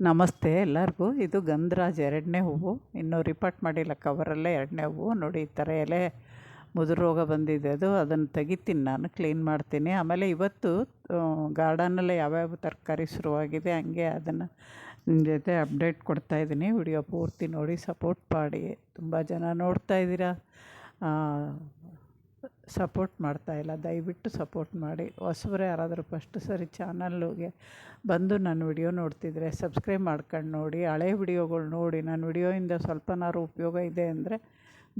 ನಮಸ್ತೆ ಎಲ್ಲರಿಗೂ. ಇದು ಗಂಧರಾಜ್ ಎರಡನೇ ಹೂವು. ಇನ್ನೂ ರಿಪೋರ್ಟ್ ಮಾಡಿಲ್ಲ ಕವರಲ್ಲೇ ಎರಡನೇ ಹೂವು. ನೋಡಿ, ಈ ಥರ ಎಲೆ ಮುದುರು ರೋಗ ಬಂದಿದೆ ಅದು. ಅದನ್ನು ತೆಗಿತೀನಿ ನಾನು ಕ್ಲೀನ್ ಮಾಡ್ತೀನಿ. ಆಮೇಲೆ ಇವತ್ತು ಗಾರ್ಡನಲ್ಲೇ ಯಾವ್ಯಾವ ತರಕಾರಿ ಶುರುವಾಗಿದೆ, ಹಂಗೆ ಅದನ್ನು ನಿಮ್ಮ ಜೊತೆ ಅಪ್ಡೇಟ್ ಕೊಡ್ತಾಯಿದ್ದೀನಿ ವಿಡಿಯೋ ಪೂರ್ತಿ ನೋಡಿ ಸಪೋರ್ಟ್ ಮಾಡಿ. ತುಂಬ ಜನ ನೋಡ್ತಾ ಇದ್ದೀರಾ. ಸಪೋರ್ಟ್ ಮಾಡ್ತಾಯಿಲ್ಲ ದಯವಿಟ್ಟು ಸಪೋರ್ಟ್ ಮಾಡಿ. ಹೊಸಬ್ರು ಯಾರಾದರೂ ಫಸ್ಟ್ ಸರಿ ಚಾನಲ್ಗೆ ಬಂದು ನನ್ನ ವಿಡಿಯೋ ನೋಡ್ತಿದ್ರೆ ಸಬ್ಸ್ಕ್ರೈಬ್ ಮಾಡ್ಕೊಂಡು ನೋಡಿ, ಹಳೆ ವಿಡಿಯೋಗಳು ನೋಡಿ ನನ್ನ ವಿಡಿಯೋಯಿಂದ ಸ್ವಲ್ಪನಾದ್ರು ಉಪಯೋಗ ಇದೆ ಅಂದರೆ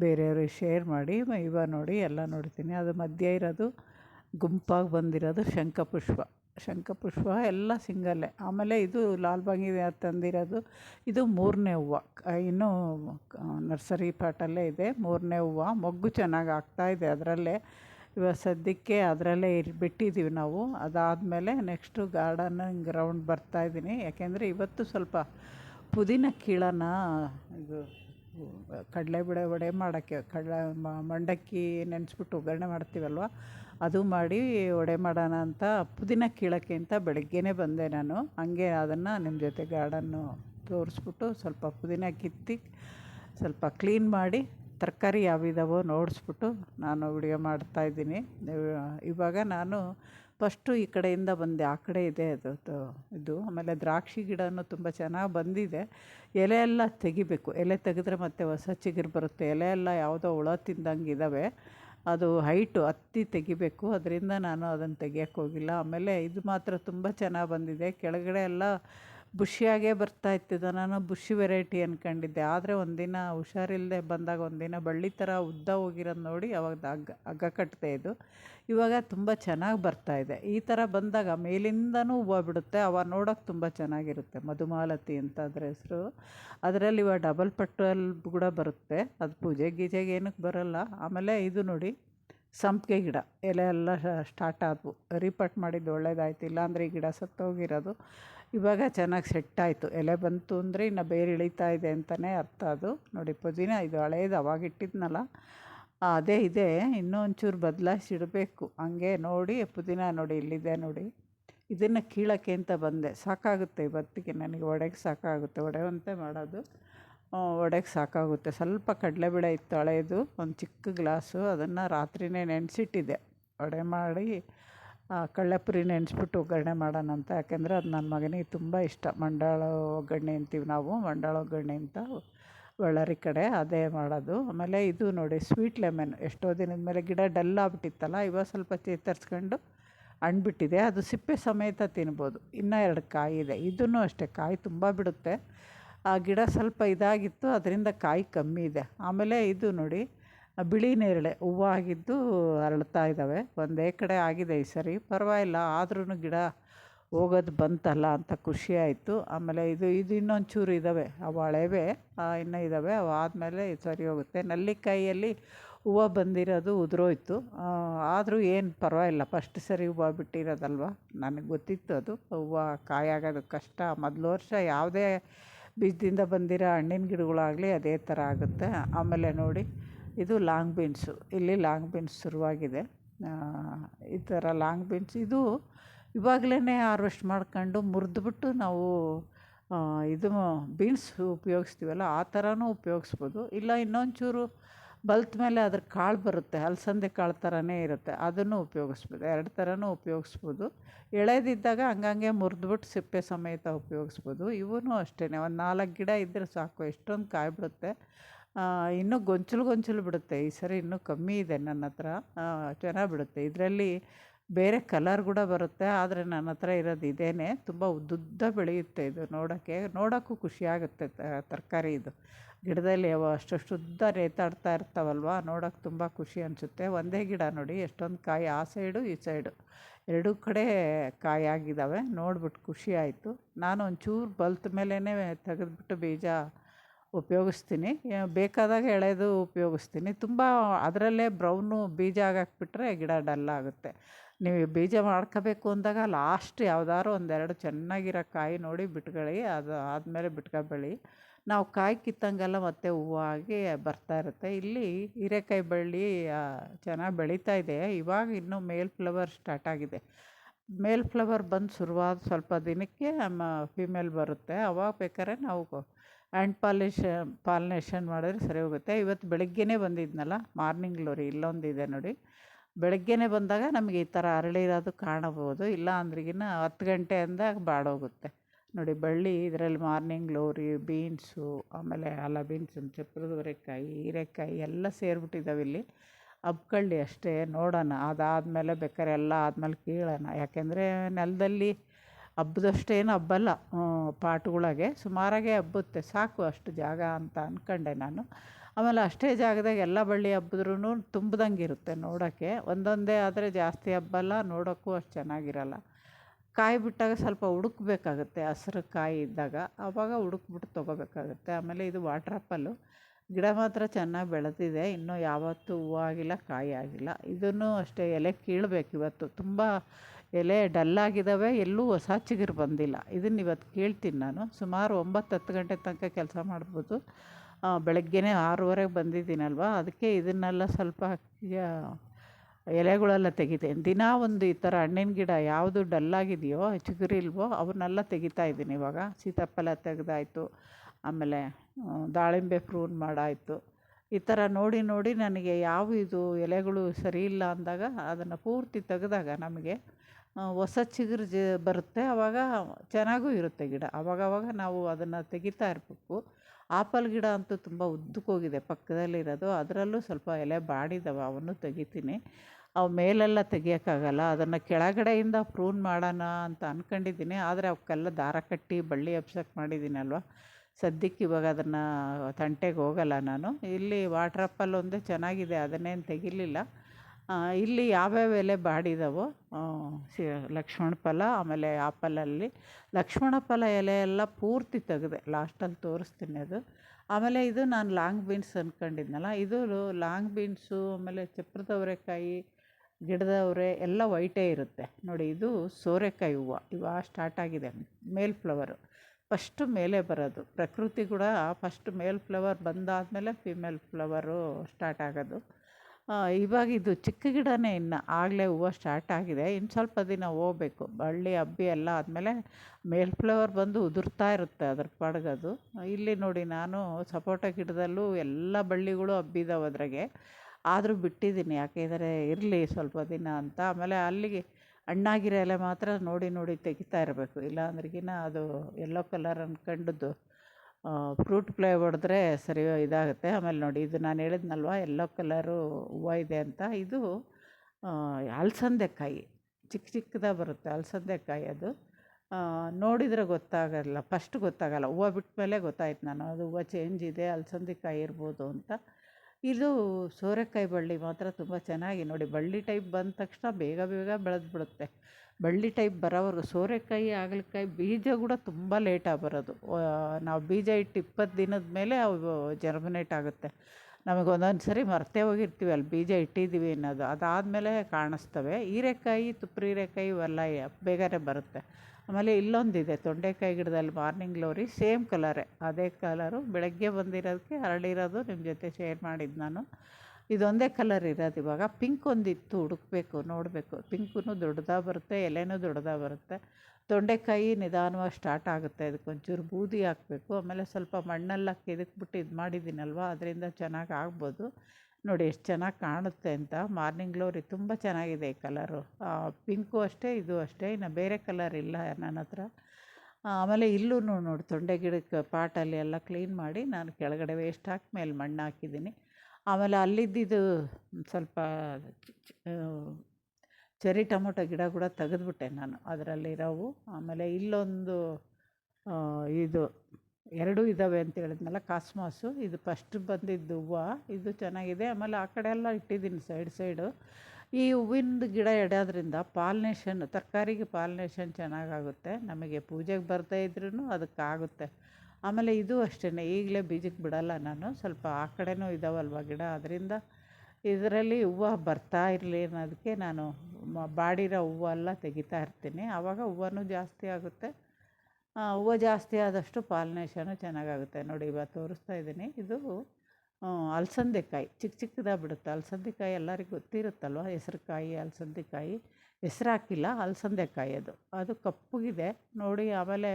ಬೇರೆಯವ್ರಿಗೆ ಶೇರ್ ಮಾಡಿ ಇವಾಗ ನೋಡಿ, ಎಲ್ಲ ನೋಡ್ತೀನಿ. ಅದು ಮಧ್ಯೆ ಇರೋದು, ಗುಂಪಾಗಿ ಬಂದಿರೋದು ಶಂಖಪುಷ್ಪ. ಶಂಖಪುಷ್ಪ ಎಲ್ಲ ಸಿಂಗಲ್ಲೇ. ಆಮೇಲೆ ಇದು ಲಾಲ್ಬಾಗಿ ತಂದಿರೋದು. ಇದು ಮೂರನೇ ಹೂವು. ಇನ್ನೂ ನರ್ಸರಿ ಪಾಟಲ್ಲೇ ಇದೆ. ಮೂರನೇ ಹೂವು. ಮೊಗ್ಗು ಚೆನ್ನಾಗಿ ಆಗ್ತಾಯಿದೆ ಅದರಲ್ಲೇ. ಇವಾಗ ಸದ್ಯಕ್ಕೆ ಅದರಲ್ಲೇ ಇರ್ ಬಿಟ್ಟಿದ್ದೀವಿ ನಾವು. ಅದಾದಮೇಲೆ ನೆಕ್ಸ್ಟು ಗಾರ್ಡನ್ ಗ್ರೌಂಡ್ ಬರ್ತಾ ಬರ್ತಾಯಿದ್ದೀನಿ ಯಾಕೆಂದರೆ ಇವತ್ತು ಸ್ವಲ್ಪ ಪುದೀನ ಕೀಳನ ಇದು ಕಡಲೆಬೇಳೆ ವಡೆ ಮಾಡೋಕ್ಕೆ, ಕಡಲೆ ಮಂಡಕ್ಕಿ ನೆನೆಸ್ಬಿಟ್ಟು ಒಗ್ಗರಣೆ ಮಾಡ್ತೀವಲ್ವ? ಅದು ಮಾಡಿ ಒಡೆ ಮಾಡೋಣ ಅಂತ ಪುದೀನ ಕೀಳೋಕ್ಕೆ ಅಂತ ಬೆಳಗ್ಗೆನೇ ಬಂದೆ ನಾನು. ಹಂಗೆ ಅದನ್ನು ನಿಮ್ಮ ಜೊತೆ ಗಾರ್ಡನ್ನು ತೋರಿಸ್ಬಿಟ್ಟು ಸ್ವಲ್ಪ ಪುದೀನ ಕಿತ್ತಿ ಸ್ವಲ್ಪ ಕ್ಲೀನ್ ಮಾಡಿ ತರಕಾರಿ ಯಾವಿದಾವೋ ನೋಡಿಸ್ಬಿಟ್ಟು ನಾನು ವಿಡಿಯೋ ಮಾಡ್ತಾಯಿದ್ದೀನಿ ಇವಾಗ ನಾನು ಫಸ್ಟು ಈ ಕಡೆಯಿಂದ ಬಂದೆ. ಆ ಕಡೆ ಇದೆ ಅದು, ಇದು. ಆಮೇಲೆ ದ್ರಾಕ್ಷಿ ಗಿಡನೂ ತುಂಬ ಚೆನ್ನಾಗಿ ಬಂದಿದೆ. ಎಲೆ ಎಲ್ಲ ತೆಗಿಬೇಕು. ಎಲೆ ತೆಗೆದ್ರೆ ಮತ್ತೆ ಹೊಸ ಚಿಗುರು ಬರುತ್ತೆ. ಎಲೆ ಎಲ್ಲ ಯಾವುದೋ ಹುಳ ತಿಂದಂಗೆ ಇದ್ದಾವೆ. ಅದು ಹೈಟು ಹತ್ತಿ ತೆಗಿಬೇಕು. ಅದರಿಂದ ನಾನು ಅದನ್ನು ತೆಗಿಯೋಕ್ಕೋಗಿಲ್ಲ ಆಮೇಲೆ ಇದು ಮಾತ್ರ ತುಂಬ ಚೆನ್ನಾಗಿ ಬಂದಿದೆ. ಕೆಳಗಡೆ ಎಲ್ಲ ಬುಷಿಯಾಗೇ ಬರ್ತಾಯಿತ್ತು ನಾನು ಬುಷಿ ವೆರೈಟಿ ಅಂದ್ಕೊಂಡಿದ್ದೆ ಆದರೆ ಒಂದಿನ ಹುಷಾರಿಲ್ಲದೆ ಬಂದಾಗ ಒಂದಿನ ಬಳ್ಳಿ ಥರ ಉದ್ದ ಹೋಗಿರೋದು ನೋಡಿ ಅವಾಗ ಅಗ್ಗ ಅಗ್ಗ ಕಟ್ಟಿದೆ ಇದು ಇವಾಗ ತುಂಬ ಚೆನ್ನಾಗಿ ಬರ್ತಾ ಇದೆ. ಈ ಥರ ಬಂದಾಗ ಮೇಲಿಂದನೂ ಹೂವು ಬಿಡುತ್ತೆ. ಅವ ನೋಡೋಕೆ ತುಂಬ ಚೆನ್ನಾಗಿರುತ್ತೆ. ಮಧುಮಾಲತಿ ಅಂತ ಅದ್ರ ಹೆಸರು. ಅದರಲ್ಲಿ ಇವಾಗ ಡಬಲ್ ಪಟ್ಟಲ್ಲಿ ಕೂಡ ಬರುತ್ತೆ. ಅದು ಪೂಜೆ ಗೀಜೆಗೆ ಏನಕ್ಕೆ ಬರೋಲ್ಲ. ಆಮೇಲೆ ಇದು ನೋಡಿ, ಸಂಪಿಗೆ ಗಿಡ. ಎಲೆ ಎಲ್ಲ ಸ್ಟಾರ್ಟ್ ಆದವು. ರೀಪಟ್ ಮಾಡಿದ್ದು ಒಳ್ಳೇದಾಯ್ತು. ಇಲ್ಲಾಂದರೆ ಈ ಗಿಡ ಸತ್ತೋಗಿರೋದು. ಇವಾಗ ಚೆನ್ನಾಗಿ ಸೆಟ್ ಆಯಿತು. ಎಲೆ ಬಂತು ಅಂದರೆ ಇನ್ನು ಬೇರೆ ಇಳಿತಾ ಇದೆ ಅಂತಲೇ ಅರ್ಥ ಅದು. ನೋಡಿ, ಪುದೀನ ಇದು ಹಳೇದು ಅವಾಗ ಇಟ್ಟಿದ್ನಲ್ಲ, ಅದೇ ಇದೆ. ಇನ್ನೂ ಒಂಚೂರು ಬದಲಾಯಿಸಿಡಬೇಕು. ಹಂಗೆ ನೋಡಿ, ಪುದೀನ ನೋಡಿ, ಇಲ್ಲಿದೆ ನೋಡಿ. ಇದನ್ನು ಕೀಳೋಕ್ಕೆ ಅಂತ ಬಂದೆ. ಸಾಕಾಗುತ್ತೆ ಇವತ್ತಿಗೆ. ನನಗೆ ಒಡೆಗೆ ಸಾಕಾಗುತ್ತೆ. ಒಡೆವಂತೆ ಮಾಡೋದು. ಒಡೆಗೆ ಸಾಕಾಗುತ್ತೆ. ಸ್ವಲ್ಪ ಕಡಲೆಬೇಳೆ ಇತ್ತು ಹಳೆಯದು ಒಂದು ಚಿಕ್ಕ ಗ್ಲಾಸು. ಅದನ್ನು ರಾತ್ರಿನೇ ನೆನೆಸಿಟ್ಟಿದ್ದೆ. ವಡೆ ಮಾಡಿ ಕಳ್ಳೆಪುರಿ ನೆನೆಸ್ಬಿಟ್ಟು ಒಗ್ಗರಣೆ ಮಾಡೋಣ ಅಂತ. ಯಾಕೆಂದರೆ ಅದು ನನ್ನ ಮಗನಿಗೆ ತುಂಬ ಇಷ್ಟ. ಮಂಡಾಳ ಒಗ್ಗರಣೆ ಅಂತೀವಿ ನಾವು, ಮಂಡಾಳ ಒಗ್ಗರಣೆ ಅಂತ ಬಳ್ಳಾರಿ ಕಡೆ ಅದೇ ಮಾಡೋದು. ಆಮೇಲೆ ಇದು ನೋಡಿ ಸ್ವೀಟ್ ಲೆಮನ್ ಎಷ್ಟೋ ದಿನದ ಮೇಲೆ ಗಿಡ ಡಲ್ ಆಗ್ಬಿಟ್ಟಿತ್ತಲ್ಲ, ಇವಾಗ ಸ್ವಲ್ಪ ಚೇತರಿಸ್ಕೊಂಡು ಬಿಟ್ಟಿದೆ ಅದು ಸಿಪ್ಪೆ ಸಮೇತ ತಿನ್ಬೋದು. ಇನ್ನೂ ಎರಡು ಕಾಯಿ ಇದೆ. ಇದೂ ಅಷ್ಟೇ, ಕಾಯಿ ತುಂಬ ಬಿಡುತ್ತೆ. ಆ ಗಿಡ ಸ್ವಲ್ಪ ಇದಾಗಿತ್ತು, ಅದರಿಂದ ಕಾಯಿ ಕಮ್ಮಿ ಇದೆ. ಆಮೇಲೆ ಇದು ನೋಡಿ ಬಿಳಿ ನೇರಳೆ ಹೂವು ಆಗಿದ್ದು ಅರಳ್ತಾ ಇದ್ದಾವೆ. ಒಂದೇ ಕಡೆ ಆಗಿದೆ ಈ ಸರಿ. ಪರವಾಗಿಲ್ಲ ಆದ್ರೂ ಗಿಡ ಹೋಗೋದು ಬಂತಲ್ಲ ಅಂತ ಖುಷಿ ಆಯಿತು. ಆಮೇಲೆ ಇದು ಇದು ಇನ್ನೊಂಚೂರು ಇದ್ದಾವೆ ಅವು ಹಳೇವೆ ಇನ್ನೂ ಇದ್ದಾವೆ ಅವು ಆದಮೇಲೆ ಸರಿ ಹೋಗುತ್ತೆ. ನಲ್ಲಿಕಾಯಿಯಲ್ಲಿ ಹೂವು ಬಂದಿರೋದು ಉದುರೋಯ್ತು. ಆದರೂ ಏನು ಪರವಾಗಿಲ್ಲ. ಫಸ್ಟ್ ಸರಿ ಹೂವು ಬಿಟ್ಟಿರೋದಲ್ವ? ನನಗೆ ಗೊತ್ತಿತ್ತು ಅದು. ಹೂವು ಕಾಯಾಗೋದು ಕಷ್ಟ. ಮೊದಲು ವರ್ಷ ಯಾವುದೇ ಬೀಜದಿಂದ ಬಂದಿರೋ ಹಣ್ಣಿನ ಗಿಡಗಳಾಗಲಿ ಅದೇ ಥರ ಆಗುತ್ತೆ. ಆಮೇಲೆ ನೋಡಿ ಇದು ಲಾಂಗ್ ಬೀನ್ಸು. ಇಲ್ಲಿ ಲಾಂಗ್ ಬೀನ್ಸ್ ಶುರುವಾಗಿದೆ. ಈ ಥರ ಲಾಂಗ್ ಬೀನ್ಸ್. ಇದು ಇವಾಗಲೇ ಹಾರ್ವೆಸ್ಟ್ ಮಾಡ್ಕೊಂಡು ಮುರಿದ್ಬಿಟ್ಟು ನಾವು ಇದು ಬೀನ್ಸ್ ಉಪಯೋಗಿಸ್ತೀವಲ್ಲ, ಆ ಥರನೂ ಉಪಯೋಗಿಸ್ಬೋದು. ಇಲ್ಲ ಇನ್ನೊಂಚೂರು ಬಲ್ತ ಮೇಲೆ ಅದ್ರ ಕಾಳು ಬರುತ್ತೆ, ಅಲಸಂದೆ ಕಾಳು ಥರನೇ ಇರುತ್ತೆ, ಅದನ್ನು ಉಪಯೋಗಿಸ್ಬೋದು. ಎರಡು ಥರನೂ ಉಪಯೋಗಿಸ್ಬೋದು. ಎಳೆದಿದ್ದಾಗ ಹಂಗಂಗೆ ಮುರಿದ್ಬಿಟ್ಟು ಸಿಪ್ಪೆ ಸಮೇತ ಉಪಯೋಗಿಸ್ಬೋದು. ಇವೂ ಅಷ್ಟೇ ಒಂದು ನಾಲ್ಕು ಗಿಡ ಇದ್ದರೆ ಸಾಕು, ಎಷ್ಟೊಂದು ಕಾಯಿ ಬಿಡುತ್ತೆ ಇನ್ನೂ ಗೊಂಚಲು ಗೊಂಚಲು ಬಿಡುತ್ತೆ. ಈ ಸರಿ ಇನ್ನೂ ಕಮ್ಮಿ ಇದೆ ನನ್ನ ಹತ್ರ. ಚೆನ್ನಾಗಿ ಬಿಡುತ್ತೆ. ಇದರಲ್ಲಿ ಬೇರೆ ಕಲರ್ ಕೂಡ ಬರುತ್ತೆ, ಆದರೆ ನನ್ನ ಹತ್ರ ಇರೋದು ಇದೇನೆ. ತುಂಬ ಉದ್ದುದ್ದ ಬೆಳೆಯುತ್ತೆ ಇದು ನೋಡೋಕ್ಕೆ. ನೋಡೋಕ್ಕೂ ಖುಷಿಯಾಗುತ್ತೆ ತರಕಾರಿ ಇದು. ಗಿಡದಲ್ಲಿ ಯಾವ ಅಷ್ಟಷ್ಟು ಉದ್ದ ನೇತಾಡ್ತಾ ಇರ್ತಾವಲ್ವ, ನೋಡೋಕೆ ತುಂಬ ಖುಷಿ ಅನಿಸುತ್ತೆ. ಒಂದೇ ಗಿಡ ನೋಡಿ, ಎಷ್ಟೊಂದು ಕಾಯಿ, ಆ ಸೈಡು, ಈ ಸೈಡು. ಎರಡೂ ಕಡೆ ಕಾಯಿ ಆಗಿದ್ದಾವೆ ನೋಡ್ಬಿಟ್ಟು ಖುಷಿ ಆಯಿತು. ನಾನು ಒಂಚೂರು ಬಲ್ತ ಮೇಲೇ ತೆಗೆದ್ಬಿಟ್ಟು ಬೀಜ ಉಪಯೋಗಿಸ್ತೀನಿ. ಬೇಕಾದಾಗ ಎಳೆದು ಉಪಯೋಗಿಸ್ತೀನಿ. ತುಂಬ ಅದರಲ್ಲೇ ಬ್ರೌನು ಬೀಜ ಆಗಾಕ್ಬಿಟ್ರೆ ಗಿಡ ಡಲ್ ಆಗುತ್ತೆ. ನೀವು ಬೀಜ ಮಾಡ್ಕೋಬೇಕು ಅಂದಾಗ ಲಾಸ್ಟ್ ಯಾವ್ದಾದ್ರು ಒಂದೆರಡು ಚೆನ್ನಾಗಿರೋ ಕಾಯಿ ನೋಡಿ ಬಿಟ್ಕೊಳ್ಳಿ. ಅದು ಆದಮೇಲೆ ಬಿಟ್ಕೊಬೇಡಿ. ನಾವು ಕಾಯಿ ಕಿತ್ತಂಗೆಲ್ಲ ಮತ್ತೆ ಹೂವು ಆಗಿ ಬರ್ತಾ ಇರುತ್ತೆ. ಇಲ್ಲಿ ಹೀರೆಕಾಯಿ ಬಳ್ಳಿ ಚೆನ್ನಾಗಿ ಬೆಳೀತಾ ಇದೆ. ಇವಾಗ ಇನ್ನೂ ಮೇಲ್ ಫ್ಲವರ್ ಸ್ಟಾರ್ಟ್ ಆಗಿದೆ. ಮೇಲ್ ಫ್ಲವರ್ ಬಂದು ಶುರುವಾದ ಸ್ವಲ್ಪ ದಿನಕ್ಕೆ ಫಿಮೇಲ್ ಬರುತ್ತೆ. ಅವಾಗ ಬೇಕಾದ್ರೆ ನಾವು ಹ್ಯಾಂಡ್ ಪಾಲಿಶ್ ಪಾಲಿನೇಷನ್ ಮಾಡಿದ್ರೆ ಸರಿ ಹೋಗುತ್ತೆ. ಇವತ್ತು ಬೆಳಗ್ಗೆನೇ ಬಂದಿದ್ನಲ್ಲ ಮಾರ್ನಿಂಗ್ ಗ್ಲೋರಿ ಇಲ್ಲೊಂದಿದೆ ನೋಡಿ. ಬೆಳಗ್ಗೆನೇ ಬಂದಾಗ ನಮಗೆ ಈ ಥರ ಅರಳಿರೋದು ಕಾಣಬಹುದು. ಇಲ್ಲ ಅಂದ್ರಿಗಿನ ಹತ್ತು ಗಂಟೆ ಅಂದಾಗ ಬಾಡೋಗುತ್ತೆ. ನೋಡಿ ಬಳ್ಳಿ, ಇದರಲ್ಲಿ ಮಾರ್ನಿಂಗ್ ಲೋರಿ ಬೀನ್ಸು ಆಮೇಲೆ ಅಲ್ಲ ಬೀನ್ಸ್ ಚಪ್ರದವರೆಕಾಯಿ ಹೀರೆಕಾಯಿ ಎಲ್ಲ ಸೇರಿಬಿಟ್ಟಿದ್ದಾವೆ ಇಲ್ಲಿ. ಹಬ್ಕೊಳ್ಳಿ ಅಷ್ಟೇ, ನೋಡೋಣ. ಅದಾದಮೇಲೆ ಬೇಕಾದ್ರೆ ಎಲ್ಲ ಆದಮೇಲೆ ಕೀಳೋಣ. ಯಾಕೆಂದರೆ ನೆಲದಲ್ಲಿ ಹಬ್ಬದಷ್ಟೇನು ಹಬ್ಬಲ್ಲ ಪಾಟ್ಗಳಿಗೆ. ಸುಮಾರಾಗೆ ಹಬ್ಬುತ್ತೆ, ಸಾಕು ಅಷ್ಟು ಜಾಗ ಅಂತ ಅಂದ್ಕೊಂಡೆ ನಾನು. ಆಮೇಲೆ ಅಷ್ಟೇ ಜಾಗದಾಗ ಎಲ್ಲ ಬಳ್ಳಿ ಹಬ್ಬಿದ್ರೂ ತುಂಬ್ದಂಗೆ ಇರುತ್ತೆ ನೋಡೋಕ್ಕೆ. ಒಂದೊಂದೇ ಆದರೆ ಜಾಸ್ತಿ ಹಬ್ಬಲ್ಲ, ನೋಡೋಕ್ಕೂ ಅಷ್ಟು ಚೆನ್ನಾಗಿರಲ್ಲ. ಕಾಯಿ ಬಿಟ್ಟಾಗ ಸ್ವಲ್ಪ ಹುಡುಕ್ಬೇಕಾಗುತ್ತೆ, ಹಸ್ರು ಕಾಯಿ ಇದ್ದಾಗ. ಆವಾಗ ಹುಡುಕ್ಬಿಟ್ಟು ತೊಗೋಬೇಕಾಗುತ್ತೆ. ಆಮೇಲೆ ಇದು ವಾಟ್ರ್ ಆ್ಯಪಲ್ಲು. ಗಿಡ ಮಾತ್ರ ಚೆನ್ನಾಗಿ ಬೆಳೆದಿದೆ, ಇನ್ನೂ ಯಾವತ್ತೂ ಹೂವು ಆಗಿಲ್ಲ ಕಾಯಿ ಆಗಿಲ್ಲ. ಇದನ್ನು ಅಷ್ಟೇ ಎಲೆ ಕೀಳಬೇಕು ಇವತ್ತು. ತುಂಬ ಎಲೆ ಡಲ್ಲಾಗಿದ್ದಾವೆ, ಎಲ್ಲೂ ಹೊಸ ಚಿಗುರು ಬಂದಿಲ್ಲ. ಇದನ್ನು ಇವತ್ತು ಕೇಳ್ತೀನಿ ನಾನು. ಸುಮಾರು ಒಂಬತ್ತು ಹತ್ತು ಗಂಟೆ ತನಕ ಕೆಲಸ ಮಾಡ್ಬೋದು. ಬೆಳಗ್ಗೆನೇ ಆರೂವರೆಗೆ ಬಂದಿದ್ದೀನಲ್ವ? ಅದಕ್ಕೆ ಇದನ್ನೆಲ್ಲ ಸ್ವಲ್ಪ ಎಲೆಗಳೆಲ್ಲ ತೆಗಿತೆ. ದಿನ ಒಂದು ಈ ಥರ ಹಣ್ಣಿನ ಗಿಡ ಯಾವುದು ಡಲ್ಲಾಗಿದೆಯೋ ಚಿಗುರಿಲ್ವೋ ಅವನ್ನೆಲ್ಲ ತೆಗಿತಾ ಇದ್ದೀನಿ ಇವಾಗ. ಸೀತಾಫಲ ತೆಗೆದಾಯಿತು. ಆಮೇಲೆ ದಾಳಿಂಬೆ ಪ್ರೂನ್ ಮಾಡಾಯಿತು. ಈ ಥರ ನೋಡಿ ನೋಡಿ ನನಗೆ ಯಾವ ಇದು ಎಲೆಗಳು ಸರಿ ಇಲ್ಲ ಅಂದಾಗ ಅದನ್ನು ಪೂರ್ತಿ ತೆಗೆದಾಗ ನಮಗೆ ಹೊಸ ಚಿಗುರು ಜ ಬರುತ್ತೆ. ಆವಾಗ ಚೆನ್ನಾಗೂ ಇರುತ್ತೆ ಗಿಡ. ಆವಾಗವಾಗ ನಾವು ಅದನ್ನು ತೆಗಿತಾ ಇರಬೇಕು. ಆಪಲ್ ಗಿಡ ಅಂತೂ ತುಂಬ ಉದ್ದಕ್ಕೋಗಿದೆ ಪಕ್ಕದಲ್ಲಿರೋದು. ಅದರಲ್ಲೂ ಸ್ವಲ್ಪ ಎಲೆ ಬಾಡಿದ್ದಾವೆ ಅವನ್ನು ತೆಗಿತೀನಿ. ಅವು ಮೇಲೆಲ್ಲ ತೆಗಿಯೋಕ್ಕಾಗಲ್ಲ. ಅದನ್ನು ಕೆಳಗಡೆಯಿಂದ ಪ್ರೂನ್ ಮಾಡೋಣ ಅಂತ ಅಂದ್ಕೊಂಡಿದ್ದೀನಿ ಆದರೆ ಅವಕ್ಕೆಲ್ಲ ದಾರ ಕಟ್ಟಿ ಬಳ್ಳಿ ಹಬ್ಸಕ್ಕೆ ಮಾಡಿದ್ದೀನಲ್ವ? ಸದ್ಯಕ್ಕೆ ಇವಾಗ ಅದನ್ನು ತಂಟೆಗೆ ಹೋಗಲ್ಲ ನಾನು. ಇಲ್ಲಿ ವಾಟ್ರ್ ಆ್ಯಪಲ್ ಒಂದೇ ಚೆನ್ನಾಗಿದೆ. ಅದನ್ನೇನು ತೆಗಿಲಿಲ್ಲ. ಇಲ್ಲಿ ಯಾವ್ಯಾವ ಎಲೆ ಬಾಡಿದಾವೋ ಸಿ, ಲಕ್ಷ್ಮಣ ಫಲ, ಆಮೇಲೆ ಆಪಲಲ್ಲಿ ಲಕ್ಷ್ಮಣ ಫಲ ಎಲೆ ಎಲ್ಲ ಪೂರ್ತಿ ತೆಗೆದೆ, ಲಾಸ್ಟಲ್ಲಿ ತೋರಿಸ್ತೀನಿ ಅದು. ಆಮೇಲೆ ಇದು ನಾನು ಲಾಂಗ್ ಬೀನ್ಸ್ ಅಂದ್ಕೊಂಡಿದ್ನಲ್ಲ ಇದು ಲಾಂಗ್ ಬೀನ್ಸು, ಆಮೇಲೆ ಚಪ್ರದವರೆಕಾಯಿ ಗಿಡದವರೆ ಎಲ್ಲ ವೈಟೇ ಇರುತ್ತೆ. ನೋಡಿ, ಇದು ಸೋರೆಕಾಯಿ ಹೂವು. ಇವಾಗ ಸ್ಟಾರ್ಟ್ ಆಗಿದೆ, ಮೇಲ್ ಫ್ಲವರು. ಫಸ್ಟ್ ಮೇಲೆ ಬರೋದು. ಪ್ರಕೃತಿ ಕೂಡ ಫಸ್ಟ್ ಮೇಲ್ ಫ್ಲವರ್ ಬಂದಾದಮೇಲೆ ಫಿಮೇಲ್ ಫ್ಲವರು ಸ್ಟಾರ್ಟ್ ಆಗೋದು. ಇವಾಗ ಇದು ಚಿಕ್ಕ ಗಿಡನೇ ಇನ್ನು ಆಗಲೇ ಹೂವು ಸ್ಟಾರ್ಟ್ ಆಗಿದೆ. ಇನ್ನು ಸ್ವಲ್ಪ ದಿನ ಹೋಗ್ಬೇಕು ಬಳ್ಳಿ, ಹಬ್ಬಿ ಎಲ್ಲ ಆದಮೇಲೆ ಮೇಲ್ ಫ್ಲವರ್ ಬಂದು ಉದುರ್ತಾ ಇರುತ್ತೆ ಅದ್ರ ಪಡಗದು ಇಲ್ಲಿ ನೋಡಿ ನಾನು ಸಪೋಟ ಗಿಡದಲ್ಲೂ ಎಲ್ಲ ಬಳ್ಳಿಗಳು ಹಬ್ಬಿದಾವೆ ಅದ್ರಾಗೆ. ಆದರೂ ಬಿಟ್ಟಿದ್ದೀನಿ. ಯಾಕೆಂದರೆ ಇರಲಿ ಸ್ವಲ್ಪ ದಿನ ಅಂತ. ಆಮೇಲೆ ಅಲ್ಲಿಗೆ ಹಣ್ಣಾಗಿರೋ ಎಲೆ ಮಾತ್ರ ನೋಡಿ ನೋಡಿ ತೆಗಿತಾ ಇರಬೇಕು. ಇಲ್ಲ ಅಂದ್ರೆಗಿನ ಅದು ಎಲ್ಲೋ ಕಲರ್ ಅಂದ್ಕೊಂಡದ್ದು ಫ್ರೂಟ್ ಫ್ಲೈ ಹೊಡೆದ್ರೆ ಸರಿ ಇದಾಗುತ್ತೆ. ಆಮೇಲೆ ನೋಡಿ, ಇದು ನಾನು ಹೇಳಿದ್ನಲ್ವ ಎಲ್ಲೋ ಕಲರು ಹೂವು ಇದೆ ಅಂತ. ಇದು ಅಲಸಂದೆಕಾಯಿ ಚಿಕ್ಕ ಚಿಕ್ಕದಾಗಿ ಬರುತ್ತೆ, ಅಲಸಂದೆಕಾಯಿ ಅದು. ನೋಡಿದರೆ ಗೊತ್ತಾಗಲ್ಲ ಫಸ್ಟ್ ಗೊತ್ತಾಗಲ್ಲ, ಹೂವು ಬಿಟ್ಟ ಮೇಲೆ ಗೊತ್ತಾಯ್ತು ನಾನು, ಅದು ಹೂವು ಚೇಂಜ್ ಇದೆ, ಅಲಸಂದೆಕಾಯಿ ಇರ್ಬೋದು ಅಂತ. ಇದು ಸೋರೆಕಾಯಿ ಬಳ್ಳಿ ಮಾತ್ರ ತುಂಬ ಚೆನ್ನಾಗಿ ನೋಡಿ, ಬಳ್ಳಿ ಟೈಪ್ ಬಂದ ತಕ್ಷಣ ಬೇಗ ಬೇಗ ಬೆಳೆದು ಬಿಡುತ್ತೆ. ಬಳ್ಳಿ ಟೈಪ್ ಬರೋವರೆಗೂ, ಸೋರೆಕಾಯಿ, ಹಾಗಲಕಾಯಿ ಬೀಜ ಕೂಡ ತುಂಬ ಲೇಟಾಗಿ ಬರೋದು ನಾವು ಬೀಜ ಇಟ್ಟು ಇಪ್ಪತ್ತು ದಿನದ ಮೇಲೆ ಅವು ಜರ್ಮಿನೇಟ್ ಆಗುತ್ತೆ. ನಮಗೆ ಒಂದೊಂದು ಸರಿ ಮರೆತೇ ಹೋಗಿರ್ತೀವಿ ಅಲ್ಲಿ ಬೀಜ ಇಟ್ಟಿದ್ದೀವಿ ಅನ್ನೋದು. ಅದಾದಮೇಲೆ ಕಾಣಿಸ್ತವೆ. ಹೀರೆಕಾಯಿ ತುಪ್ರಿ ಹೀರೆಕಾಯಿ ಇವೆಲ್ಲ ಬೇಗನೆ ಬರುತ್ತೆ. ಆಮೇಲೆ ಇಲ್ಲೊಂದಿದೆ, ತೊಂಡೆಕಾಯಿ ಗಿಡದಲ್ಲಿ ಮಾರ್ನಿಂಗ್ ಗ್ಲೋರಿ ಸೇಮ್ ಕಲರೇ ಅದೇ ಕಲರು ಬೆಳಗ್ಗೆ ಬಂದಿರೋದಕ್ಕೆ ಹರಳಿರೋದು ನಿಮ್ಮ ಜೊತೆ ಶೇರ್ ಮಾಡಿದ್ದು ನಾನು. ಇದೊಂದೇ ಕಲರ್ ಇರೋದು ಇವಾಗ. ಪಿಂಕ್ ಒಂದಿತ್ತು, ಹುಡುಕಬೇಕು, ನೋಡಬೇಕು. ಪಿಂಕೂ ದೊಡ್ಡದಾಗ ಬರುತ್ತೆ, ಎಲೆನೂ ದೊಡ್ಡದಾಗ ಬರುತ್ತೆ. ತೊಂಡೆಕಾಯಿ ನಿಧಾನವಾಗಿ ಸ್ಟಾರ್ಟ್ ಆಗುತ್ತೆ. ಅದಕ್ಕೊಂಚೂರು ಬೂದಿ ಹಾಕಬೇಕು. ಆಮೇಲೆ ಸ್ವಲ್ಪ ಮಣ್ಣೆಲ್ಲ ಕೆದಕ್ಬಿಟ್ಟು ಇದು ಮಾಡಿದ್ದೀನಲ್ವ? ಅದರಿಂದ ಚೆನ್ನಾಗಿ ಆಗ್ಬೋದು. ನೋಡಿ ಎಷ್ಟು ಚೆನ್ನಾಗಿ ಕಾಣುತ್ತೆ ಅಂತ. ಮಾರ್ನಿಂಗ್ ಗ್ಲೋರಿ ತುಂಬ ಚೆನ್ನಾಗಿದೆ ಈ ಕಲರು ಪಿಂಕು ಅಷ್ಟೇ, ಇದು ಅಷ್ಟೇ. ಇನ್ನು ಬೇರೆ ಕಲರ್ ಇಲ್ಲ ನನ್ನ ಹತ್ರ. ಆಮೇಲೆ ಇಲ್ಲೂ ನೋಡಿ, ತೊಂಡೆ ಗಿಡಕ್ಕೆ ಪಾಟಲ್ಲಿ ಎಲ್ಲ ಕ್ಲೀನ್ ಮಾಡಿ ನಾನು ಕೆಳಗಡೆ ವೇಸ್ಟ್ ಹಾಕಿ, ಮೇಲೆ ಮಣ್ಣು ಹಾಕಿದ್ದೀನಿ. ಆಮೇಲೆ ಅಲ್ಲಿದ್ದಿದ್ದು ಸ್ವಲ್ಪ ಚೆರಿ ಟೊಮೊಟೊ ಗಿಡ ಕೂಡ ತೆಗೆದ್ಬಿಟ್ಟೆ ನಾನು. ಅದರಲ್ಲಿರೋವು. ಆಮೇಲೆ ಇಲ್ಲೊಂದು ಇದು ಎರಡೂ ಇದ್ದಾವೆ ಅಂತ ಹೇಳಿದ್ನಲ್ಲ, ಕಾಸ್ಮಾಸು. ಇದು ಫಸ್ಟ್ ಬಂದಿದ್ದು ಹೂವು. ಇದು ಚೆನ್ನಾಗಿದೆ. ಆಮೇಲೆ ಆ ಕಡೆ ಎಲ್ಲ ಇಟ್ಟಿದ್ದೀನಿ ಸೈಡ್ ಸೈಡು. ಈ ಹೂವಿಂದು ಗಿಡ ಇಡೋದ್ರಿಂದ ಪಾಲ್ನೇಷನ್, ತರಕಾರಿಗೆ ಪಾಲ್ನೇಷನ್ ಚೆನ್ನಾಗಾಗುತ್ತೆ. ನಮಗೆ ಪೂಜೆಗೆ ಬರದೇ ಇದ್ರೂ ಅದಕ್ಕಾಗುತ್ತೆ. ಆಮೇಲೆ ಇದು ಅಷ್ಟೇ ಈಗಲೇ ಬೀಜಕ್ಕೆ ಬಿಡಲ್ಲ ನಾನು, ಸ್ವಲ್ಪ ಆ ಕಡೆಯೂ ಇದ್ದಾವಲ್ವ ಗಿಡ ಅದರಿಂದ ಇದರಲ್ಲಿ ಹೂವು ಬರ್ತಾ ಇರಲಿ ಅನ್ನೋದಕ್ಕೆ ನಾನು ಬಾಡಿರೋ ಹೂವೆಲ್ಲ ತೆಗಿತಾ ಇರ್ತೀನಿ. ಆವಾಗ ಹೂವನೂ ಜಾಸ್ತಿ ಆಗುತ್ತೆ. ಹೂವು ಜಾಸ್ತಿ ಆದಷ್ಟು ಪಾಲಿನೇಷನು ಚೆನ್ನಾಗಾಗುತ್ತೆ. ನೋಡಿ, ಇವಾಗ ತೋರಿಸ್ತಾ ಇದ್ದೀನಿ. ಇದು ಅಲಸಂದೆಕಾಯಿ ಚಿಕ್ಕ ಚಿಕ್ಕದಾಗಿ ಬಿಡುತ್ತೆ. ಅಲಸಂದೆಕಾಯಿ ಎಲ್ಲರಿಗೂ ಗೊತ್ತಿರುತ್ತಲ್ವ? ಹೆಸ್ರುಕಾಯಿ ಅಲಸಂದೆಕಾಯಿ ಹೆಸ್ರು ಹಾಕಿಲ್ಲ ಅಲಸಂದೆಕಾಯಿ ಅದು ಅದು ಕಪ್ಪಗಿದೆ. ನೋಡಿ, ಆಮೇಲೆ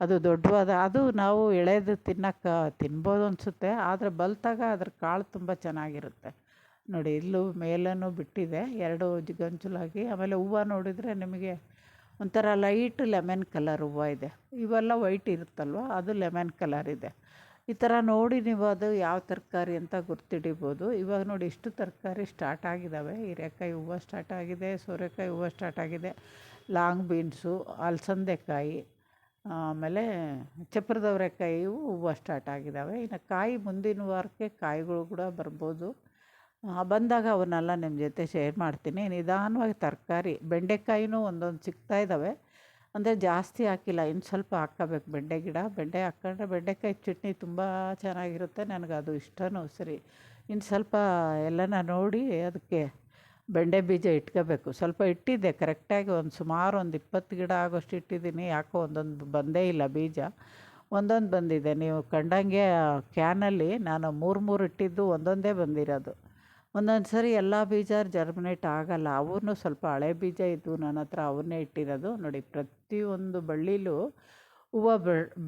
ಅದು ದೊಡ್ಡವಾದ, ಅದು ನಾವು ಎಳೆದು ತಿನ್ನಕ್ಕೆ ತಿನ್ಬೋದು ಅನಿಸುತ್ತೆ. ಆದರೆ ಬಲ್ತಾಗ ಅದ್ರ ಕಾಳು ತುಂಬ ಚೆನ್ನಾಗಿರುತ್ತೆ. ನೋಡಿ, ಇಲ್ಲೂ ಮೇಲೂ ಬಿಟ್ಟಿದೆ. ಎರಡು ಗಂಚಲಾಗಿ ಆಮೇಲೆ ಹೂವು ನೋಡಿದರೆ ನಿಮಗೆ ಒಂಥರ ಲೈಟ್ ಲೆಮನ್ ಕಲರ್ ಹೂವು ಇದೆ. ಇವೆಲ್ಲ ವೈಟ್ ಇರುತ್ತಲ್ವ? ಅದು ಲೆಮನ್ ಕಲರ್ ಇದೆ. ಈ ಥರ ನೋಡಿ ನೀವು ಅದು ಯಾವ ತರಕಾರಿ ಅಂತ ಗುರ್ತಿಡಿಬೋದು. ಇವಾಗ ನೋಡಿ ಇಷ್ಟು ತರಕಾರಿ ಸ್ಟಾರ್ಟ್ ಆಗಿದ್ದಾವೆ ಹೀರೆಕಾಯಿ ಹೂವು ಸ್ಟಾರ್ಟ್ ಆಗಿದೆ, ಸೋರೆಕಾಯಿ ಹೂವು ಸ್ಟಾರ್ಟ್ ಆಗಿದೆ ಲಾಂಗ್ ಬೀನ್ಸು ಅಲಸಂದೆಕಾಯಿ, ಆಮೇಲೆ ಚಪ್ರದವರೆಕಾಯಿ ಹೂವು ಸ್ಟಾರ್ಟ್ ಆಗಿದ್ದಾವೆ ಇನ್ನು ಕಾಯಿ ಮುಂದಿನ ವಾರಕ್ಕೆ ಕಾಯಿಗಳು ಕೂಡ ಬರ್ಬೋದು. ಬಂದಾಗ ಅವನ್ನೆಲ್ಲ ನಿಮ್ಮ ಜೊತೆ ಶೇರ್ ಮಾಡ್ತೀನಿ. ನಿಧಾನವಾಗಿ ತರಕಾರಿ, ಬೆಂಡೆಕಾಯಿನೂ ಒಂದೊಂದು ಸಿಗ್ತಾ ಇದ್ದಾವೆ ಅಂದರೆ ಜಾಸ್ತಿ ಹಾಕಿಲ್ಲ, ಇನ್ನು ಸ್ವಲ್ಪ ಹಾಕ್ಕೋಬೇಕು. ಬೆಂಡೆ ಗಿಡ, ಬೆಂಡೆ ಹಾಕ್ಕೊಂಡ್ರೆ ಬೆಂಡೆಕಾಯಿ ಚಟ್ನಿ ತುಂಬ ಚೆನ್ನಾಗಿರುತ್ತೆ, ನನಗೆ ಅದು ಇಷ್ಟವೂ ಸರಿ. ಇನ್ನು ಸ್ವಲ್ಪ ಎಲ್ಲನ ನೋಡಿ ಅದಕ್ಕೆ ಬೆಂಡೆ ಬೀಜ ಇಟ್ಕೋಬೇಕು. ಸ್ವಲ್ಪ ಇಟ್ಟಿದ್ದೆ, ಕರೆಕ್ಟಾಗಿ ಒಂದು ಸುಮಾರು ಒಂದು ಇಪ್ಪತ್ತು ಗಿಡ ಆಗೋಷ್ಟು ಇಟ್ಟಿದ್ದೀನಿ. ಯಾಕೋ ಒಂದೊಂದು ಬಂದೇ ಇಲ್ಲ ಬೀಜ. ಒಂದೊಂದು ಬಂದಿದೆ. ನೀವು ಕಂಡಂಗೆ ಕ್ಯಾನಲ್ಲಿ ನಾನು ಮೂರು ಮೂರು ಇಟ್ಟಿದ್ದು ಒಂದೊಂದೇ ಬಂದಿರೋದು. ಒಂದೊಂದು ಸರಿ ಎಲ್ಲ ಬೀಜ ಜರ್ಮಿನೇಟ್ ಆಗೋಲ್ಲ. ಅವ್ರನ್ನೂ ಸ್ವಲ್ಪ ಹಳೆ ಬೀಜ ಇದ್ದವು ನನ್ನ ಹತ್ರ ಅವ್ರನ್ನೇ ಇಟ್ಟಿರೋದು. ನೋಡಿ, ಪ್ರತಿಯೊಂದು ಬಳ್ಳಿಲೂ ಹೂವು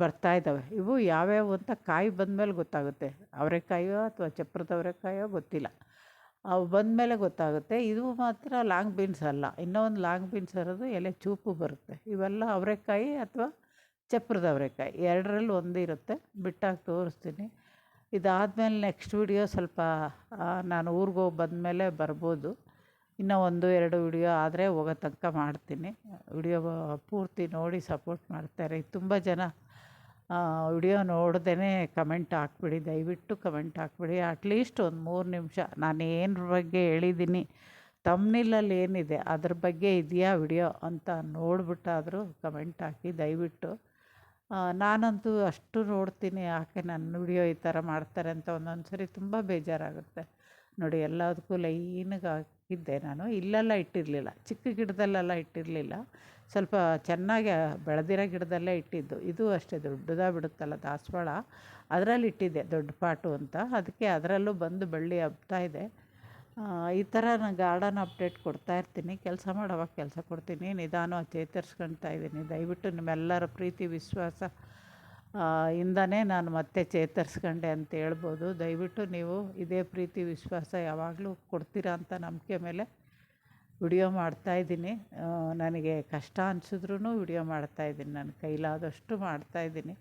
ಬರ್ತಾ ಇದ್ದಾವೆ ಇವು ಯಾವ್ಯಾವು ಅಂತ ಕಾಯಿ ಬಂದಮೇಲೆ ಗೊತ್ತಾಗುತ್ತೆ. ಅವರೆಕಾಯೋ ಅಥವಾ ಚಪ್ರದ ಅವರೆಕಾಯೋ ಗೊತ್ತಿಲ್ಲ. ಅವು ಬಂದಮೇಲೆ ಗೊತ್ತಾಗುತ್ತೆ. ಇದು ಮಾತ್ರ ಲಾಂಗ್ ಬೀನ್ಸ್ ಅಲ್ಲ. ಇನ್ನೂ ಒಂದು ಲಾಂಗ್ ಬೀನ್ಸ್ ಇರೋದು ಎಲೆ ಚೂಪು ಬರುತ್ತೆ. ಇವೆಲ್ಲ ಅವರೆಕಾಯಿ ಅಥವಾ ಚಪ್ರದ ಅವರೆಕಾಯಿ. ಎರಡರಲ್ಲಿ ಒಂದು ಇರುತ್ತೆ ಬಿಟ್ಟಾಗಿ ತೋರಿಸ್ತೀನಿ. ಇದಾದಮೇಲೆ ನೆಕ್ಸ್ಟ್ ವಿಡಿಯೋ ಸ್ವಲ್ಪ ನಾನು ಊರಿಗೆ ಹೋಗಿ ಬಂದಮೇಲೆ ಬರ್ಬೋದು. ಇನ್ನೂ ಒಂದು, ಎರಡು ವಿಡಿಯೋ ಆದರೆ ಹೋಗೋ ತನಕ ಮಾಡ್ತೀನಿ. ವಿಡಿಯೋ ಪೂರ್ತಿ ನೋಡಿ ಸಪೋರ್ಟ್ ಮಾಡ್ತಾರೆ. ತುಂಬ ಜನ ವಿಡಿಯೋ ನೋಡ್ದೇ ಕಮೆಂಟ್ ಹಾಕ್ಬಿಡಿ. ದಯವಿಟ್ಟು ಕಮೆಂಟ್ ಹಾಕ್ಬಿಡಿ. ಅಟ್ಲೀಸ್ಟ್ ಒಂದು ಮೂರು ನಿಮಿಷ. ನಾನು ಏನ್ರ ಬಗ್ಗೆ ಹೇಳಿದ್ದೀನಿ ತಮ್ಮನಿಲ್ಲಲ್ಲಿ ಏನಿದೆ, ಅದ್ರ ಬಗ್ಗೆ ಇದೆಯಾ ವಿಡಿಯೋ ಅಂತ ನೋಡ್ಬಿಟ್ಟಾದರೂ ಕಮೆಂಟ್ ಹಾಕಿ. ದಯವಿಟ್ಟು ನಾನಂತೂ ಅಷ್ಟು ನೋಡ್ತೀನಿ ಯಾಕೆ ನನ್ನ ವಿಡಿಯೋ ಈ ಥರ ಮಾಡ್ತಾರೆ ಅಂತ ಒಂದೊಂದು ಸರಿ ತುಂಬ ಬೇಜಾರಾಗುತ್ತೆ. ನೋಡಿ, ಎಲ್ಲದಕ್ಕೂ ಲೈನಿಗೆ ಹಾಕಿದ್ದೆ ನಾನು. ಇಲ್ಲೆಲ್ಲ ಇಟ್ಟಿರಲಿಲ್ಲ. ಚಿಕ್ಕ ಗಿಡದಲ್ಲೆಲ್ಲ ಇಟ್ಟಿರಲಿಲ್ಲ. ಸ್ವಲ್ಪ ಚೆನ್ನಾಗಿ ಬೆಳೆದಿರೋ ಗಿಡದಲ್ಲೇ ಇಟ್ಟಿದ್ದು. ಇದು ಅಷ್ಟೇ ದೊಡ್ಡದಾಗಿ ಬಿಡುತ್ತಲ್ಲ ದಾಸವಾಳ. ಅದರಲ್ಲಿ ಇಟ್ಟಿದ್ದೆ ದೊಡ್ಡ ಪಾಟು ಅಂತ. ಅದಕ್ಕೆ ಅದರಲ್ಲೂ ಬಂದು ಬಳ್ಳಿ ಹಬ್ತಾ ಇದೆ. ಈ ಥರ ನಾನು ಗಾರ್ಡನ್ ಅಪ್ಡೇಟ್ ಕೊಡ್ತಾ ಇರ್ತೀನಿ. ಕೆಲಸ ಮಾಡೋವಾಗ ಕೆಲಸ ಕೊಡ್ತೀನಿ. ನಿಧಾನವಾಗಿ ಚೇತರಿಸ್ಕೊಳ್ತಾ ಇದ್ದೀನಿ. ದಯವಿಟ್ಟು ನಿಮ್ಮೆಲ್ಲರ ಪ್ರೀತಿ, ವಿಶ್ವಾಸ ಇಂದನೇ ನಾನು ಮತ್ತೆ ಚೇತರಿಸ್ಕೊಂಡೆ ಅಂತ ಹೇಳ್ಬೋದು. ದಯವಿಟ್ಟು ನೀವು ಇದೇ ಪ್ರೀತಿ, ವಿಶ್ವಾಸ ಯಾವಾಗಲೂ ಕೊಡ್ತೀರಾ ಅಂತ ನಂಬಿಕೆ ಮೇಲೆ ವಿಡಿಯೋ ಮಾಡ್ತಾಯಿದ್ದೀನಿ ನನಗೆ ಕಷ್ಟ ಅನಿಸಿದ್ರೂ ವಿಡಿಯೋ ಮಾಡ್ತಾಯಿದ್ದೀನಿ ನನ್ನ ಕೈಲಾದಷ್ಟು ಮಾಡ್ತಾಯಿದ್ದೀನಿ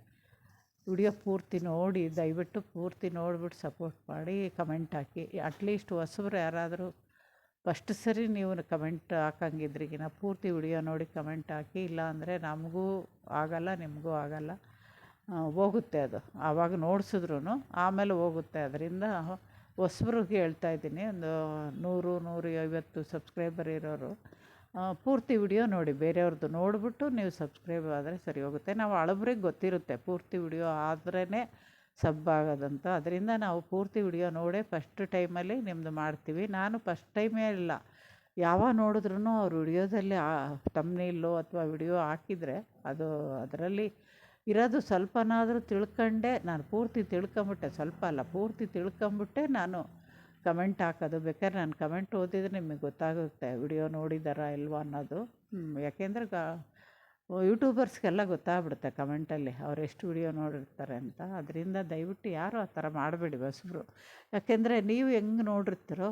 ವಿಡಿಯೋ ಪೂರ್ತಿ ನೋಡಿ, ದಯವಿಟ್ಟು ಪೂರ್ತಿ ನೋಡಿಬಿಟ್ಟು ಸಪೋರ್ಟ್ ಮಾಡಿ ಕಮೆಂಟ್ ಹಾಕಿ. ಅಟ್ಲೀಸ್ಟ್ ಹೊಸಬ್ರು ಯಾರಾದರೂ ಫಸ್ಟ್ ಸರಿ ನೀವು ಕಮೆಂಟ್ ಹಾಕಂಗಿದ್ರಿಗಿನ ಪೂರ್ತಿ ವಿಡಿಯೋ ನೋಡಿ ಕಮೆಂಟ್ ಹಾಕಿ ಇಲ್ಲ ಅಂದರೆ ನಮಗೂ ಆಗಲ್ಲ, ನಿಮಗೂ ಆಗಲ್ಲ. ಹೋಗುತ್ತೆ ಅದು. ಆವಾಗ ನೋಡಿಸಿದ್ರು ಆಮೇಲೆ ಹೋಗುತ್ತೆ. ಅದರಿಂದ ಹೊಸಬ್ರಿಗೆ ಹೇಳ್ತಾ ಇದ್ದೀನಿ, ಒಂದು ನೂರು ನೂರು ಐವತ್ತು ಸಬ್ಸ್ಕ್ರೈಬರ್ ಇರೋರು ಪೂರ್ತಿ ವಿಡಿಯೋ ನೋಡಿ ಬೇರೆಯವ್ರದ್ದು ನೋಡಿಬಿಟ್ಟು ನೀವು ಸಬ್ಸ್ಕ್ರೈಬ್ ಆದರೆ ಸರಿ ಹೋಗುತ್ತೆ. ನಾವು ಅಳಬ್ರಿಗೆ ಗೊತ್ತಿರುತ್ತೆ, ಪೂರ್ತಿ ವಿಡಿಯೋ ಆದ್ರೇ ಸಬ್ ಆಗೋದಂತ. ಅದರಿಂದ ನಾವು ಪೂರ್ತಿ ವಿಡಿಯೋ ನೋಡೇ ಫಸ್ಟ್ ಟೈಮಲ್ಲಿ ನಿಮ್ಮದು ಮಾಡ್ತೀವಿ. ನಾನು ಫಸ್ಟ್ ಟೈಮೇ ಇಲ್ಲ. ಯಾವಾಗ ನೋಡಿದ್ರೂ ಅವ್ರು ವಿಡಿಯೋದಲ್ಲಿ ತಮ್ಮನೇಲೋ ಅಥವಾ ವಿಡಿಯೋ ಹಾಕಿದರೆ ಅದು ಅದರಲ್ಲಿ ಇರೋದು ಸ್ವಲ್ಪನಾದರೂ ತಿಳ್ಕೊಂಡೆ, ನಾನು ಪೂರ್ತಿ ತಿಳ್ಕೊಂಬಿಟ್ಟೆ, ಸ್ವಲ್ಪ ಅಲ್ಲ, ಪೂರ್ತಿ ತಿಳ್ಕೊಂಬಿಟ್ಟೆ ನಾನು ಕಮೆಂಟ್ ಹಾಕೋದು ಬೇಕಾದ್ರೆ ನಾನು ಕಮೆಂಟ್ ಓದಿದರೆ ನಿಮಗೆ ಗೊತ್ತಾಗುತ್ತೆ ವಿಡಿಯೋ ನೋಡಿದ್ದಾರಾ ಇಲ್ವಾ ಅನ್ನೋದು. ಯಾಕೆಂದರೆ ಗ, ಯೂಟ್ಯೂಬರ್ಸ್ಗೆಲ್ಲ ಗೊತ್ತಾಗ್ಬಿಡುತ್ತೆ ಕಮೆಂಟಲ್ಲಿ ಅವ್ರು ಎಷ್ಟು ವಿಡಿಯೋ ನೋಡಿರ್ತಾರೆ ಅಂತ. ಅದರಿಂದ ದಯವಿಟ್ಟು ಯಾರು ಆ ಥರ ಮಾಡಬೇಡಿ ಹೊಸಬ್ರು ಯಾಕೆಂದರೆ ನೀವು ಹೆಂಗೆ ನೋಡಿರ್ತೀರೋ,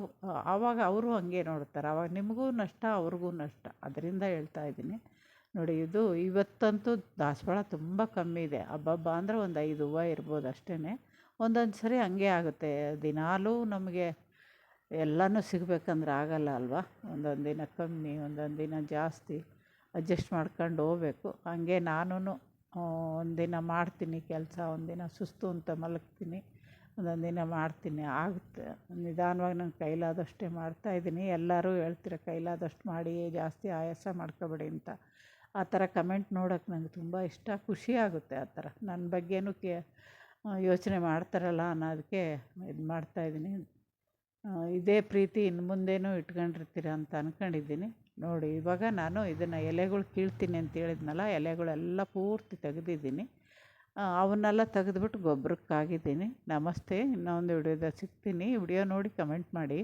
ಆವಾಗ ಅವರು ಹಂಗೆ ನೋಡ್ತಾರೆ. ಆವಾಗ ನಿಮಗೂ ನಷ್ಟ, ಅವ್ರಿಗೂ ನಷ್ಟ. ಅದರಿಂದ ಹೇಳ್ತಾ ಇದ್ದೀನಿ. ನೋಡಿ, ಇದು ಇವತ್ತಂತೂ ದಾಸವಾಳ ತುಂಬ ಕಮ್ಮಿ ಇದೆ. ಹಬ್ಬಬ್ಬ ಅಂದರೆ ಒಂದು ಐದು ಹೂವು ಇರ್ಬೋದು ಅಷ್ಟೇ ಒಂದೊಂದು ಸರಿ ಹಂಗೆ ಆಗುತ್ತೆ. ದಿನಾಲೂ ನಮಗೆ ಎಲ್ಲನೂ ಸಿಗಬೇಕಂದ್ರೆ ಆಗಲ್ಲ ಅಲ್ವಾ? ಒಂದೊಂದು ದಿನ ಕಮ್ಮಿ, ಒಂದೊಂದು ದಿನ ಜಾಸ್ತಿ ಅಡ್ಜಸ್ಟ್ ಮಾಡ್ಕೊಂಡು ಹೋಗ್ಬೇಕು. ಹಂಗೆ ನಾನು ಒಂದಿನ ಮಾಡ್ತೀನಿ ಕೆಲಸ ಒಂದಿನ ಸುಸ್ತು ಅಂತ ಮಲಗ್ತೀನಿ, ಒಂದೊಂದು ದಿನ ಮಾಡ್ತೀನಿ. ಆಗುತ್ತೆ. ನಿಧಾನವಾಗಿ ನನ್ನ ಕೈಲಾದಷ್ಟೇ ಮಾಡ್ತಾಯಿದ್ದೀನಿ ಎಲ್ಲರೂ ಹೇಳ್ತೀರ ಕೈಲಾದಷ್ಟು ಮಾಡಿ, ಜಾಸ್ತಿ ಆಯಾಸ ಮಾಡ್ಕೋಬೇಡಿ ಅಂತ. ಆ ಥರ ಕಮೆಂಟ್ ನೋಡೋಕೆ ನನಗೆ ತುಂಬ ಇಷ್ಟ. ಖುಷಿ ಆಗುತ್ತೆ ಆ ಥರ. ನನ್ನ ಬಗ್ಗೆನೂ ಕೇ ಯೋಚನೆ ಮಾಡ್ತಾರಲ್ಲ ಅನ್ನೋದಕ್ಕೆ ಇದು ಮಾಡ್ತಾಯಿದ್ದೀನಿ ಇದೇ ಪ್ರೀತಿ ಇನ್ನು ಮುಂದೇನೂ ಇಟ್ಕೊಂಡಿರ್ತೀರ ಅಂತ ಅಂದ್ಕೊಂಡಿದ್ದೀನಿ ನೋಡಿ, ಇವಾಗ ನಾನು ಇದನ್ನು ಎಲೆಗಳು ಕೀಳ್ತೀನಿ ಅಂತ ಹೇಳಿದ್ನಲ್ಲ, ಎಲೆಗಳೆಲ್ಲ ಪೂರ್ತಿ ತೆಗೆದಿದ್ದೀನಿ. ಅವನ್ನೆಲ್ಲ ತೆಗೆದ್ಬಿಟ್ಟು ಗೊಬ್ಬರಕ್ಕಾಗಿದ್ದೀನಿ. ನಮಸ್ತೆ, ಇನ್ನೊಂದು ವಿಡಿಯೋದಲ್ಲಿ ಸಿಗ್ತೀನಿ. ವಿಡಿಯೋ ನೋಡಿ ಕಮೆಂಟ್ ಮಾಡಿ.